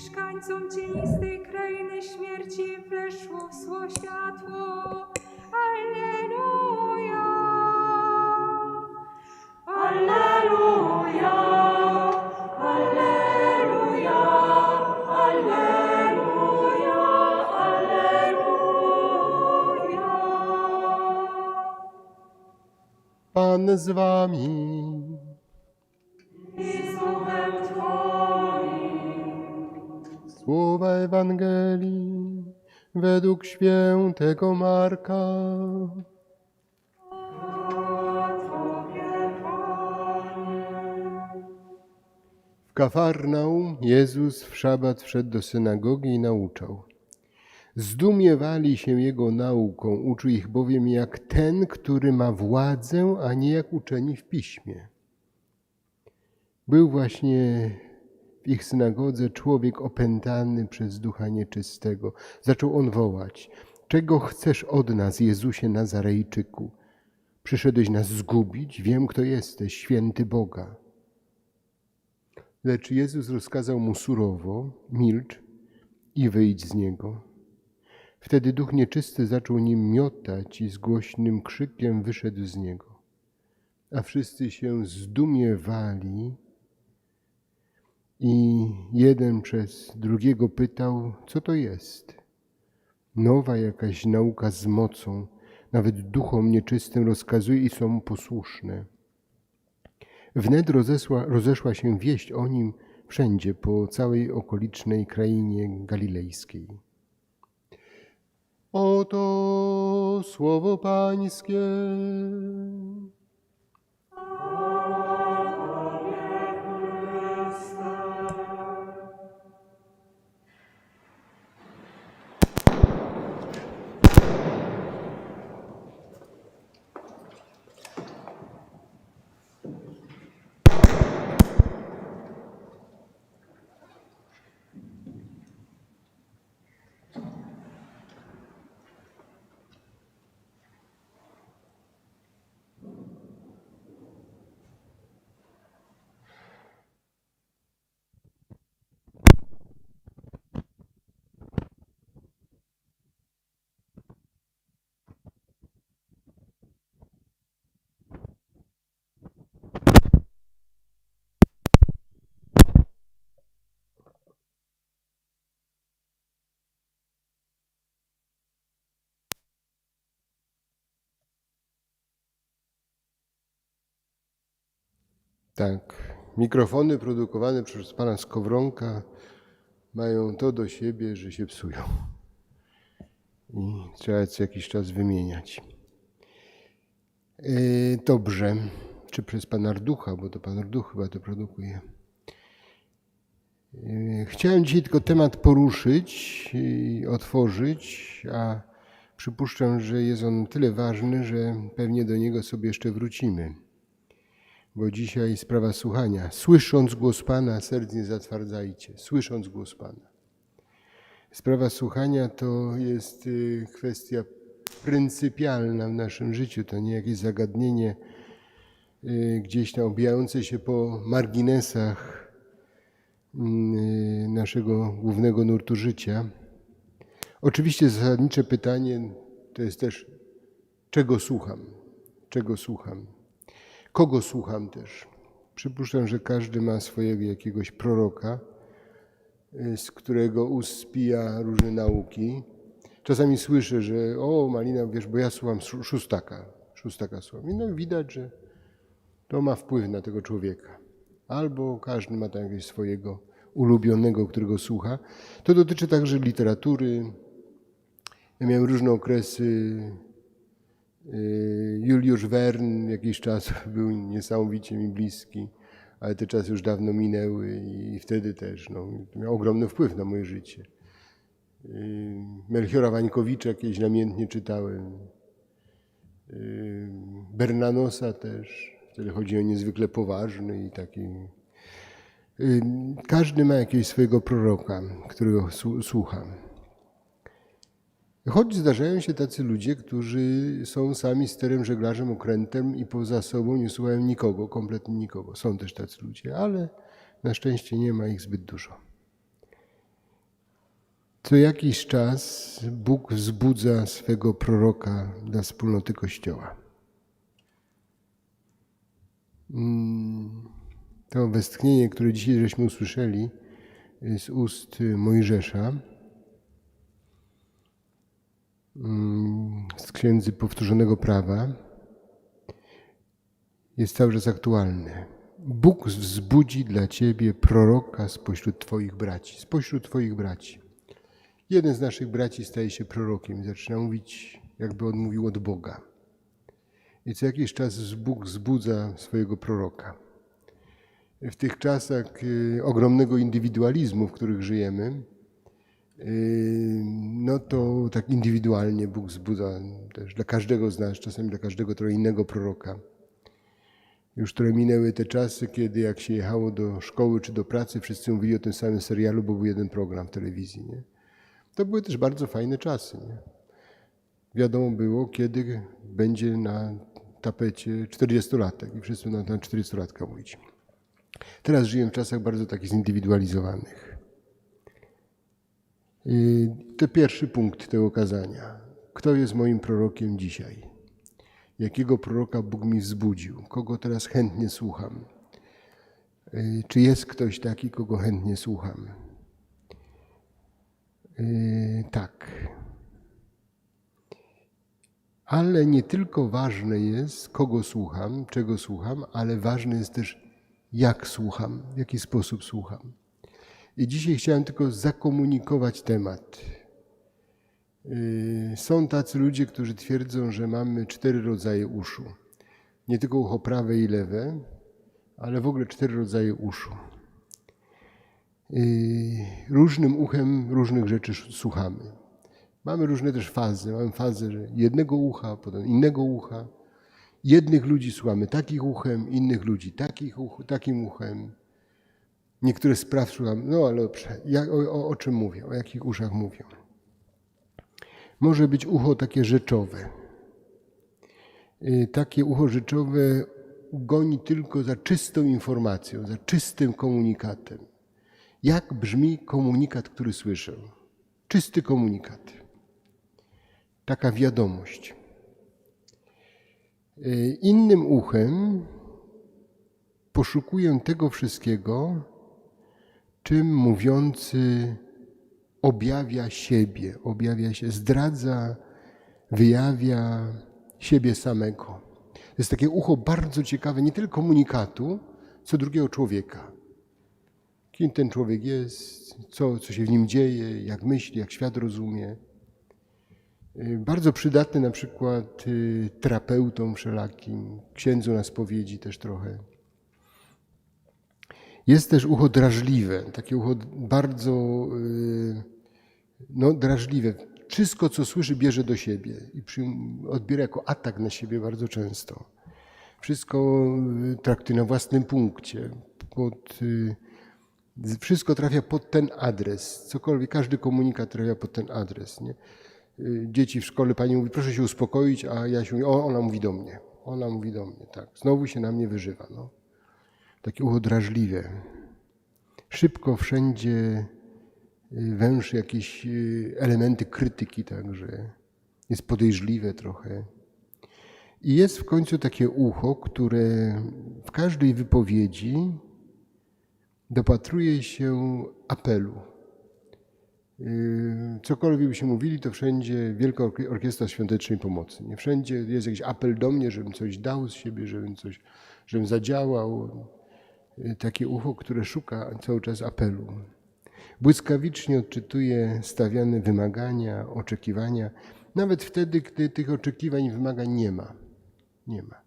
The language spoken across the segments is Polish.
mieszkańcom cienistej krainy śmierci weszło w sło światło. Alleluja! Alleluja! Alleluja! Alleluja! Alleluja! Pan z wami. I z Słowa Ewangelii według świętego Marka. W Kafarnaum Jezus w szabat wszedł do synagogi i nauczał. Zdumiewali się Jego nauką, uczył ich bowiem jak ten, który ma władzę, a nie jak uczeni w piśmie. Był właśnie w ich synagodze człowiek opętany przez ducha nieczystego. Zaczął on wołać: Czego chcesz od nas, Jezusie Nazarejczyku? Przyszedłeś nas zgubić? Wiem, kto jesteś, święty Boga. Lecz Jezus rozkazał mu surowo: Milcz i wyjdź z niego. Wtedy duch nieczysty zaczął nim miotać i z głośnym krzykiem wyszedł z niego. A wszyscy się zdumiewali i jeden przez drugiego pytał, co to jest. Nowa jakaś nauka z mocą, nawet duchom nieczystym rozkazuje i są posłuszne. Wnet rozesła, rozeszła się wieść o nim wszędzie po całej okolicznej krainie galilejskiej. Oto słowo Pańskie. Tak, mikrofony produkowane przez pana Skowronka mają to do siebie, że się psują. I trzeba co jakiś czas wymieniać. E, Dobrze. Czy przez pana Arducha, bo to pan Arduch chyba to produkuje. E, Chciałem dzisiaj tylko temat poruszyć i otworzyć, a przypuszczam, że jest on tyle ważny, że pewnie do niego sobie jeszcze wrócimy bo dzisiaj sprawa słuchania. Słysząc głos Pana, serc nie zatwardzajcie. Słysząc głos Pana. Sprawa słuchania to jest y, kwestia pryncypialna w naszym życiu. To nie jakieś zagadnienie y, gdzieś tam obijające się po marginesach y, naszego głównego nurtu życia. Oczywiście zasadnicze pytanie to jest też, czego słucham? Czego słucham? Kogo słucham też? Przypuszczam, że każdy ma swojego jakiegoś proroka, y, z którego ust spija różne nauki. Czasami słyszę, że o Malina, wiesz, bo ja słucham Szó- szóstaka, szóstaka słucham. I no widać, że to ma wpływ na tego człowieka. Albo każdy ma tam jakiegoś swojego ulubionego, którego słucha. To dotyczy także literatury. Ja miałem różne okresy Juliusz Wern jakiś czas był niesamowicie mi bliski, ale te czasy już dawno minęły i wtedy też no, miał ogromny wpływ na moje życie. Y, Melchiora Wańkowicza kiedyś namiętnie czytałem. Y, Bernanosa też. Wtedy chodzi o niezwykle poważny i taki. Y, Każdy ma jakiegoś swojego proroka, którego słu- słucha. Choć zdarzają się tacy ludzie, którzy są sami sterem, żeglarzem, okrętem i poza sobą nie słuchają nikogo, kompletnie nikogo. Są też tacy ludzie, ale na szczęście nie ma ich zbyt dużo. Co jakiś czas Bóg wzbudza swego proroka dla wspólnoty Kościoła. Mm, To westchnienie, które dzisiaj żeśmy usłyszeli z ust Mojżesza, z księdzy powtórzonego prawa, jest cały czas aktualne. Bóg wzbudzi dla ciebie proroka spośród twoich braci, spośród twoich braci. Jeden z naszych braci staje się prorokiem i zaczyna mówić, jakby on mówił od Boga. I co jakiś czas Bóg wzbudza swojego proroka. W tych czasach y, ogromnego indywidualizmu, w których żyjemy, no to tak indywidualnie Bóg wzbudza też dla każdego z nas, czasami dla każdego trochę innego proroka. Już które minęły te czasy, kiedy jak się jechało do szkoły czy do pracy, wszyscy mówili o tym samym serialu, bo był jeden program w telewizji. Nie? To były też bardzo fajne czasy. Nie? Wiadomo było, kiedy będzie na tapecie 40-latek i wszyscy na, na 40-latka mówić. Teraz żyjemy w czasach bardzo takich zindywidualizowanych. I to pierwszy punkt tego kazania. Kto jest moim prorokiem dzisiaj? Jakiego proroka Bóg mi wzbudził? Kogo teraz chętnie słucham? Y, Czy jest ktoś taki, kogo chętnie słucham? Y, Tak. Ale nie tylko ważne jest, kogo słucham, czego słucham, ale ważne jest też, jak słucham, w jaki sposób słucham. I dzisiaj chciałem tylko zakomunikować temat. Yy, Są tacy ludzie, którzy twierdzą, że mamy cztery rodzaje uszu. Nie tylko ucho prawe i lewe, ale w ogóle cztery rodzaje uszu. Yy, Różnym uchem różnych rzeczy słuchamy. Mamy różne też fazy. Mamy fazę jednego ucha, potem innego ucha. Jednych ludzi słuchamy takich uchem, innych ludzi takich uch, takim uchem. Niektóre spraw słucham, no ale jak, o, o, o czym mówię, o jakich uszach mówią. Może być ucho takie rzeczowe. Y, Takie ucho rzeczowe goni tylko za czystą informacją, za czystym komunikatem. Jak brzmi komunikat, który słyszę? Czysty komunikat. Taka wiadomość. Y, Innym uchem poszukuję tego wszystkiego, czym mówiący objawia siebie, objawia się, zdradza, wyjawia siebie samego. To jest takie ucho bardzo ciekawe, nie tylko komunikatu, co drugiego człowieka. Kim ten człowiek jest, co, co się w nim dzieje, jak myśli, jak świat rozumie. Bardzo przydatny na przykład y, terapeutom wszelakim, księdzu na spowiedzi też trochę. Jest też ucho drażliwe, takie ucho bardzo y, no, drażliwe. Wszystko, co słyszy, bierze do siebie i odbiera jako atak na siebie bardzo często. Wszystko y, traktuje na własnym punkcie. Pod, y, wszystko trafia pod ten adres. Cokolwiek, każdy komunikat trafia pod ten adres. Nie? Dzieci w szkole, pani mówi, proszę się uspokoić, a ja się o, ona mówi do mnie. Ona mówi do mnie, tak. Znowu się na mnie wyżywa. No takie ucho drażliwe. Szybko wszędzie y, węży jakieś y, elementy krytyki także. Jest podejrzliwe trochę. I jest w końcu takie ucho, które w każdej wypowiedzi dopatruje się apelu. Yy, Cokolwiek byśmy mówili, to wszędzie Wielka Orkie- Orkiestra Świątecznej Pomocy. Nie wszędzie jest jakiś apel do mnie, żebym coś dał z siebie, żebym coś, żebym zadziałał. Takie ucho, które szuka cały czas apelu. Błyskawicznie odczytuje stawiane wymagania, oczekiwania, nawet wtedy, gdy tych oczekiwań i wymagań nie ma. Nie ma.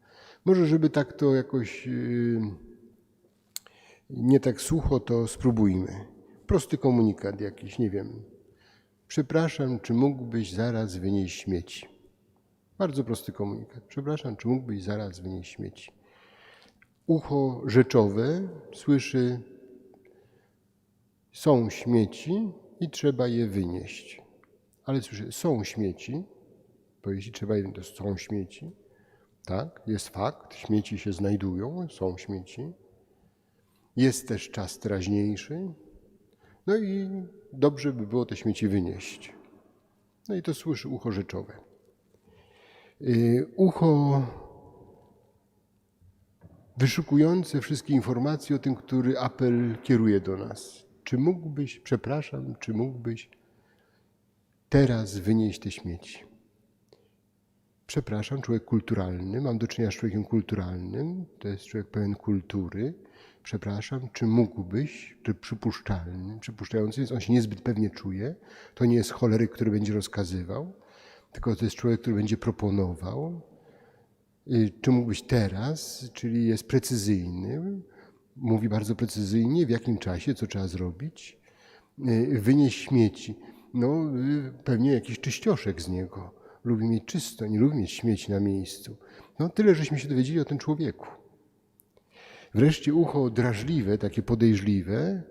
Może, żeby tak to jakoś yy, nie tak sucho, to spróbujmy. Prosty komunikat jakiś, nie wiem. Przepraszam, czy mógłbyś zaraz wynieść śmieci? Bardzo prosty komunikat. Przepraszam, czy mógłbyś zaraz wynieść śmieci? Ucho rzeczowe słyszy, są śmieci i trzeba je wynieść. Ale słyszy, są śmieci, bo jeśli trzeba je, to są śmieci. Tak, jest fakt, śmieci się znajdują, są śmieci. Jest też czas teraźniejszy. No i dobrze by było te śmieci wynieść. No i to słyszy ucho rzeczowe. Y, Ucho wyszukujące wszystkie informacje o tym, który apel kieruje do nas. Czy mógłbyś, przepraszam, czy mógłbyś teraz wynieść te śmieci? Przepraszam, człowiek kulturalny, mam do czynienia z człowiekiem kulturalnym, to jest człowiek pełen kultury. Przepraszam, czy mógłbyś, czy przypuszczalny, przypuszczający, więc on się niezbyt pewnie czuje. To nie jest choleryk, który będzie rozkazywał, tylko to jest człowiek, który będzie proponował. Y, Czy mógłbyś teraz, czyli jest precyzyjny, mówi bardzo precyzyjnie, w jakim czasie, co trzeba zrobić, y, wynieść śmieci. No, y, pewnie jakiś czyścioszek z niego. Lubi mieć czysto, nie lubi mieć śmieci na miejscu. No, tyle, żeśmy się dowiedzieli o tym człowieku. Wreszcie ucho drażliwe, takie podejrzliwe,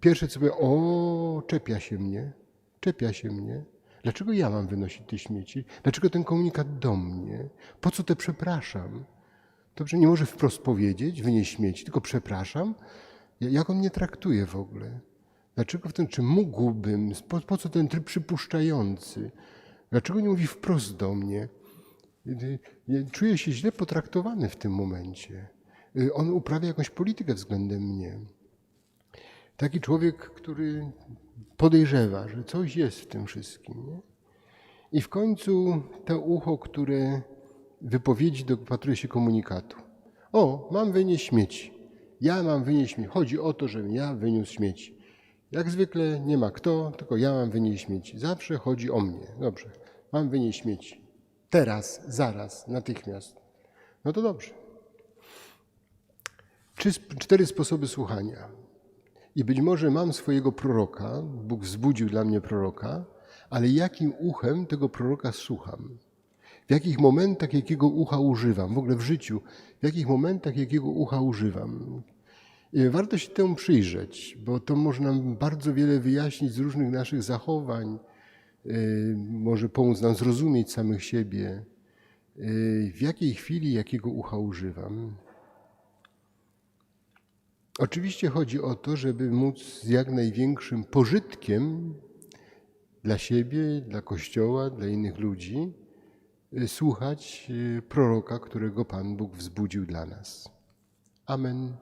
pierwsze co powie, o, czepia się mnie, czepia się mnie. Dlaczego ja mam wynosić te śmieci? Dlaczego ten komunikat do mnie? Po co te przepraszam? Dobrze, nie może wprost powiedzieć, wynieść śmieci, tylko przepraszam. Ja- Jak on mnie traktuje w ogóle? Dlaczego w tym, czy mógłbym, po, po co ten tryb przypuszczający? Dlaczego nie mówi wprost do mnie? Czuję się źle potraktowany w tym momencie. Y, On uprawia jakąś politykę względem mnie. Taki człowiek, który podejrzewa, że coś jest w tym wszystkim. Nie? I w końcu to ucho, które wypowiedzi dopatruje się komunikatu. O, mam wynieść śmieci. Ja mam wynieść śmieci. Chodzi o to, żebym ja wyniósł śmieci. Jak zwykle nie ma kto, tylko ja mam wynieść śmieci. Zawsze chodzi o mnie. Dobrze, mam wynieść śmieci. Teraz, zaraz, natychmiast. No to dobrze. Cztery sposoby słuchania. I być może mam swojego proroka, Bóg wzbudził dla mnie proroka, ale jakim uchem tego proroka słucham? W jakich momentach jakiego ucha używam? W ogóle w życiu, w jakich momentach jakiego ucha używam? Warto się temu przyjrzeć, bo to może nam bardzo wiele wyjaśnić z różnych naszych zachowań, yy, może pomóc nam zrozumieć samych siebie, yy, w jakiej chwili jakiego ucha używam. Oczywiście chodzi o to, żeby móc z jak największym pożytkiem dla siebie, dla Kościoła, dla innych ludzi y, słuchać y, proroka, którego Pan Bóg wzbudził dla nas. Amen.